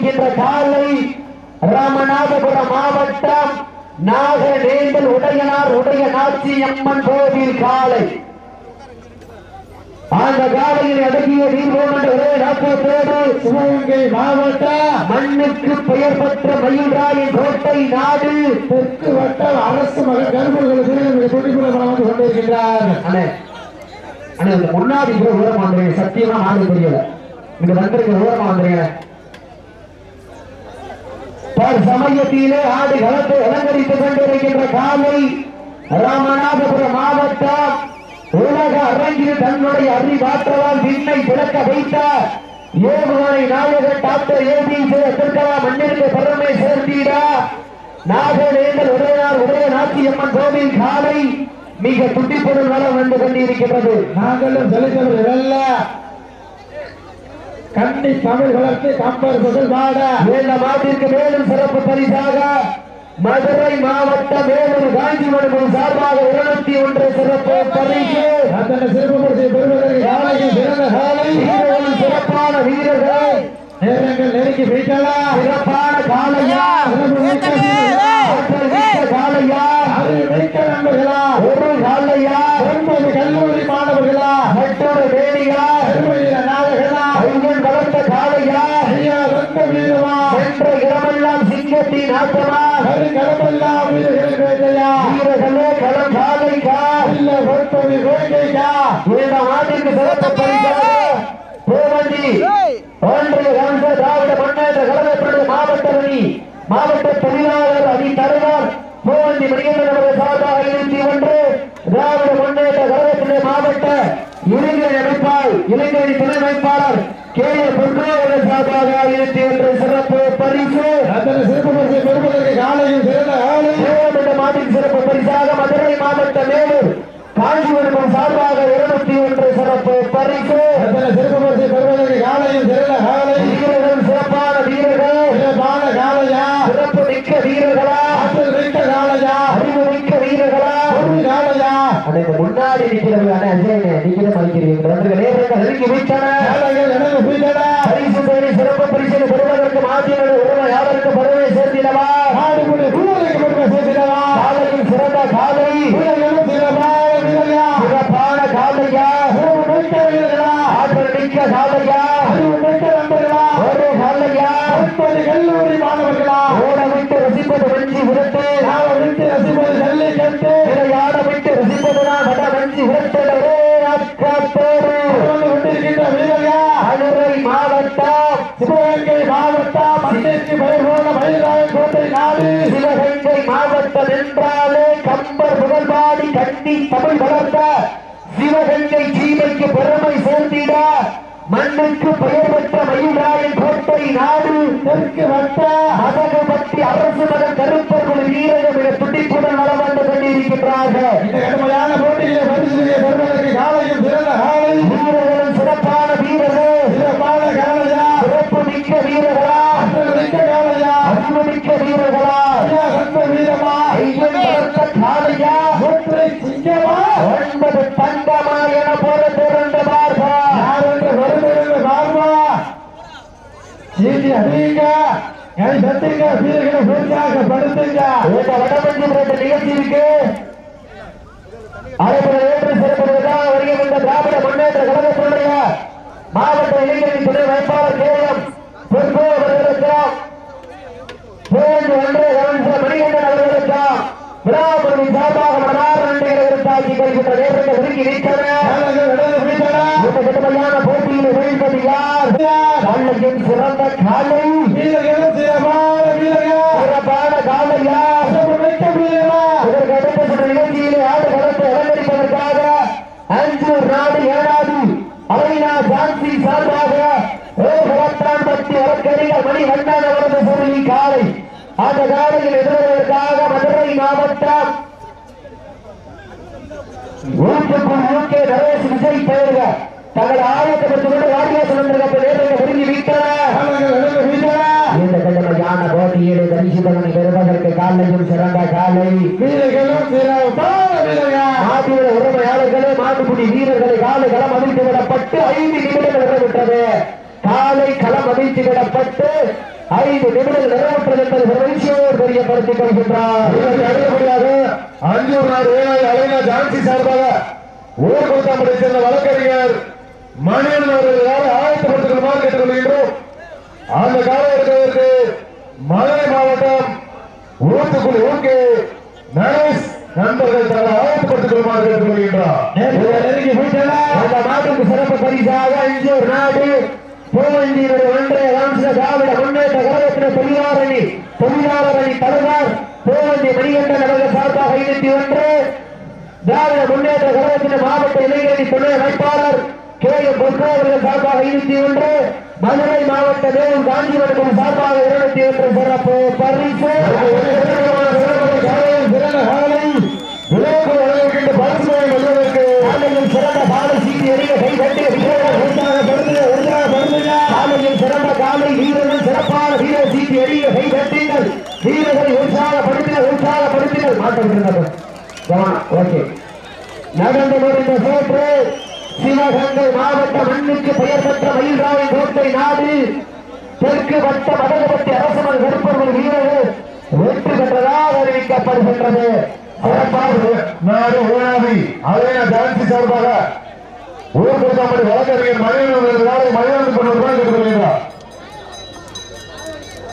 இருக்கின்ற காலை ராமநாதபுரம் மாவட்டம் நாகநேந்தல் உடையனார் உடைய நாச்சி அம்மன் கோவில் காலை. அந்த காலையில் அடங்கிய நீர்வோமன்றே என்ற சிவகங்கை மாவட்ட மண்ணுக்கு பெயர் பெற்ற மயில்ராயின் கோட்டை நாடு தெற்கு வட்ட அரசு மகன் கருப்பர்கள் மிக வந்து கொண்டிருக்கின்றார். அண்ணே அண்ணே முன்னாடி கூட ஓரமா சத்தியமா ஆண்டு தெரியல. இங்க வந்திருக்க ஓரமா தற்சமயத்திலே பர் ஆடு களத்தை அலங்கரித்துக் கொண்டிருக்கின்ற காலை ராமநாதபுரம் மாவட்டம் உலக அரங்கில் தன்னுடைய அறிவாற்றலால் விண்ணை பிளக்க வைத்த ஏவுகணை நாயகர் doctor A P J Abdul Kalam மண்ணிற்கு பெருமை சேர்த்தீரா நாகவேந்தர் உடையார் உடைய நாச்சியம்மன் கோவில் காலை மிக துடிப்புடன் வளம் வந்து கொண்டிருக்கின்றது. நாங்களும் செலுத்தவர்கள் வெல்ல கண்ணி தமிழ் வளர்த்து கம்பர் புகழ் பாட இந்த மாட்டிற்கு மேலும் சிறப்பு பரிசாக மதுரை மாவட்டம் வேலூர் காஞ்சிபுரம் சார்பாக இருநூத்தி ஒன்று சிறப்பு பரிசு. அத்தனை சிறப்பு பெறுவதற்கு காலையில் சிறந்த காலை. சிறப்பான வீரர்கள். நேரங்கள் நெருங்கி விட்டன சிறப்பான காலையா சிறப்பு மிக்க வீரர்களா, ஆற்றல் மிக்க காலையா அறிவு மிக்க நண்பர்களா ஒரு காலையா ஒன்பது கல்லூரி மாணவர்களா மற்றொரு வேணியா பெருமையில நாயகனா ஐயன் வளர்த்த காலையா ஐயா ரத்த வீரமா சென்ற இடமெல்லாம் சிங்கத்தின் ஆட்டமா கரு கடமெல்லாம் வீரர்கள் வேட்டையா வீரர்களே களம் காலைக்கா இல்ல பொறுப்பது வேட்டைக்கா இந்த மாட்டிற்கு சிறப்பு பரிசாக போவண்டி ஒன்றிய கவுன்ச திராவிட முன்னேற்ற கழகத்தினுடைய மாவட்ட அணி. மாவட்ட தொழிலாளர் அணி தலைவர் போவண்டி மணிகண்டன் அவர்கள் சார்பாக இருபத்தி ஒன்று திராவிட முன்னேற்ற கழகத்தினுடைய மாவட்ட இளைஞர் அமைப்பாளர் இளைஞரணி துணை அமைப்பாளர் கே ஏ பொற்காவலர் சார்பாக இருபத்தி ஒன்று சிறப்பு பரிசு அத்தனை பெறுவதற்கு காலையில் சிறந்த காலை மாவட்ட மாட்டின் சிறப்பு பரிசாக மதுரை மாவட்ட மேலூர் காஞ்சிபுரம் சார்பாக இருநூத்தி ஒன்று சிறப்பு பரிசு. சிறப்பு பரிசை பெறுவதற்கு காலையில் சிறந்த காலை வீரர்கள் சிறப்பான வீரர்கள். சிறப்பான காலையா? சிறப்பு மிக்க வீரர்களா? ஆற்றல் மிக்க காலையா? அறிவு மிக்க வீரர்களா? பொறுமை காலையா? அன்னைக்கு முன்னாடி நிற்கிறவங்க அண்ணே அஜயனே நீங்க மதிக்கிறீங்க ரெண்டு நேரங்கள் நெருங்கி விட்டன காலைகள் எனக்கு புரிந்ததா பரிசு தேடி சிறப்பு பரிசு பெறுவதற்கு மாற்றியது உரிமை யாருக்கு பருவை சேர்த்திடவா நாடு கூட பூரலுக்கு பெருமை சேர்த்திடவா காலையில் சிறந்த காலை வீரர்களும் சிறப்பான வீரர்களா காலையா சிறப்பு மிக்க வீரர்களா ஆற்றல் மிக்க காலையா அறிவு மிக்க நண்பர்களா? ஒரு காலையா ஒன்பது கல்லூரி மாணவர்களா? ஓட விட்டு ரசிப்பது வெஞ்சி விருத்து நாம விட்டு ரசிப்பது ஜல்லி கட்டு? யாட விட்டு ரசிப்பதுதான் வட வெஞ்சி விருத்தோடு அக்கத்தோடு கொண்டிருக்கின்ற வீரர்களா மதுரை மாவட்டம் சிவகங்கை மாவட்டம் மண்ணிற்கு பெயர் போன மயிலாயன் கோட்டை நாடு. சிவகங்கை மாவட்டம் என்றாலே கம்பர் புகழ்பாடி சிவகங்கை சீமைக்கு பெருமை சேர்த்திட மண்ணுக்கு பெயர் பெற்ற மயிலாயன் கோட்டை நாடு தெற்கு வட்ட மதகுபட்டி அரசு மகன் கருப்பர்கள் வீரர்கள் மிக துடிப்புடன் நலம் வந்து கொண்டிருக்கின்றார்கள். இந்த கடுமையான போட்டியிலே பரிசுகளை பெறுவதற்கு காலையும் சிறந்த காலை. வீரர்களும் சிறப்பான வீரர்கள். சிறப்பான காலையா? சிறப்பு மிக்க வீரர்களா? மிக்க காலையா? அறிவு மிக்க வீரர்களா கந்த வீரமா? ஐயன் காளையா ஒற்றை சிங்கமா? ஒன்பது தங்கமா சீட்டி அடியுங்க கை தட்டுங்க வீரர்களை உற்சாக படுத்துங்க. இந்த வடமஞ்சி பிறந்த நிகழ்ச்சி இருக்கு. அதேபோல ஏற்று சிறப்புகளுக்காக வருகை வந்த திராவிட முன்னேற்ற கழகத்தினுடைய மாவட்ட இளைஞரின் துணை வைப்பாளர் கேஎம் பொறுப்பு அவர்களுக்கும் ஒன்று கவனித்த மணிகண்டன் அவர்களுக்கும் விழாக்குழுவி சார்பாக மனார் நன்றிகளை தாக்கி கழிக்கின்ற நேரத்தை ஒதுக்கி முடிந்தன இந்த கடுமையான போட்டியில் வீழ்ந்தது யார் காலையின் சிறந்த காலை வீரர்களும் சிறப்பான வீரர்கள் சிறப்பான காலையா சிறப்பு வீரர்களா இதற்கு அடுத்த நிகழ்ச்சியிலே ஆடு களத்தை அலங்கரிப்பதற்காக அஞ்சூர் நாடு ஏழாது அவைனா ஜான்சி சார்பாக பத்தி வழக்கறிஞர் மணி வண்ணான் அவரது சொல்லி காலை அந்த காலையில் எதிர்வதற்காக மதுரை மாவட்டம் ஊட்டுக்குள் ஊக்கே நரேஷ் விஜய் பெயர்கள் தங்கள் ஆயத்தை பெற்றுக்கொண்டு வாடிவாசல் வந்திருக்க நேரத்தை ஒதுங்கி விட்டன. காலைகள் நடந்து முடிந்தன இந்த கடுமையான போட்டியிலே தரிசிதவனை பெறுவதற்கு காலையும் சிறந்த காலை. வீரர்களும் மாட்டியோட உரிமையாளர்களே மாட்டுக்குடி வீரர்களை காலை களம் அவிழ்த்து விடப்பட்டு ஐந்து நிமிடங்கள் நிறைவிட்டது காலை களம் அவிழ்த்து விடப்பட்டு ஐந்து நிமிடங்கள் நிறைவேற்றது என்பதை மகிழ்ச்சியோடு தெரியப்படுத்திக் கொள்கின்றார். அடுத்தபடியாக அஞ்சூர் நாடு வேளாண் அலைனா ஜான்சி சார்பாக ஊர் கூட்டமடை சேர்ந்த வழக்கறிஞர் ஆயத்தப்படுத்திக் கொள்ளுமாறு கேட்டுக்கொள்கின்றோம். அந்த காலகட்டத்திற்கு மதுரை மாவட்டம் ஊத்துக்குழி ஊருக்கு நரேஷ் நண்பர்கள் தங்களை ஆயத்தப்படுத்திக் கொள்ளுமாறு கேட்டுக்கொள்கின்றார். சிறப்பு பரிசாக இஞ்சூர் நாடு பூவந்தியினுடைய ஒன்றைய வம்ச திராவிட முன்னேற்ற கழகத்தின தொழிலாளர் அணி தலைவர் பூவந்தி மணிகண்டன் அவர்கள் சார்பாக இருபத்தி ஒன்று திராவிட முன்னேற்ற கழகத்தின் மாவட்ட இளைஞரணி துணை அமைப்பாளர் கே அவர்கள் சார்பாக இருபத்தி ஒன்று மதுரை மாவட்ட தேவன் காஞ்சிபுரம் சார்பாக இருபத்தி ஒன்று சிறப்பு பரிசு. சிறந்த காலை வீரர்கள் காலை சிறப்பான வீர சீட்டி எறிய கை கட்டுங்கள் வீரர்களை உற்சாகப்படுத்தினர் உற்சாகப்படுத்தினர். மாற்றம் இருந்தது. ஓகே. நடந்து வருகின்ற சோற்று. சிவகங்கை மாவட்ட மண்ணுக்கு பெயர் பெற்ற மயில்ராவி கோட்டை நாடு தெற்கு வட்ட மதகபட்டி அரசமன் கருப்பர்கள் வீரர்கள் வெற்றி பெற்றதாக அறிவிக்கப்படுகின்றது. சிறப்பாக நாடு ஊனாதி அலைனா ஜான்சி சார்பாக ஊர் கூட்டமடை வழக்கறிஞர் மணியன் அவர்கள் கொண்டு வருவாங்க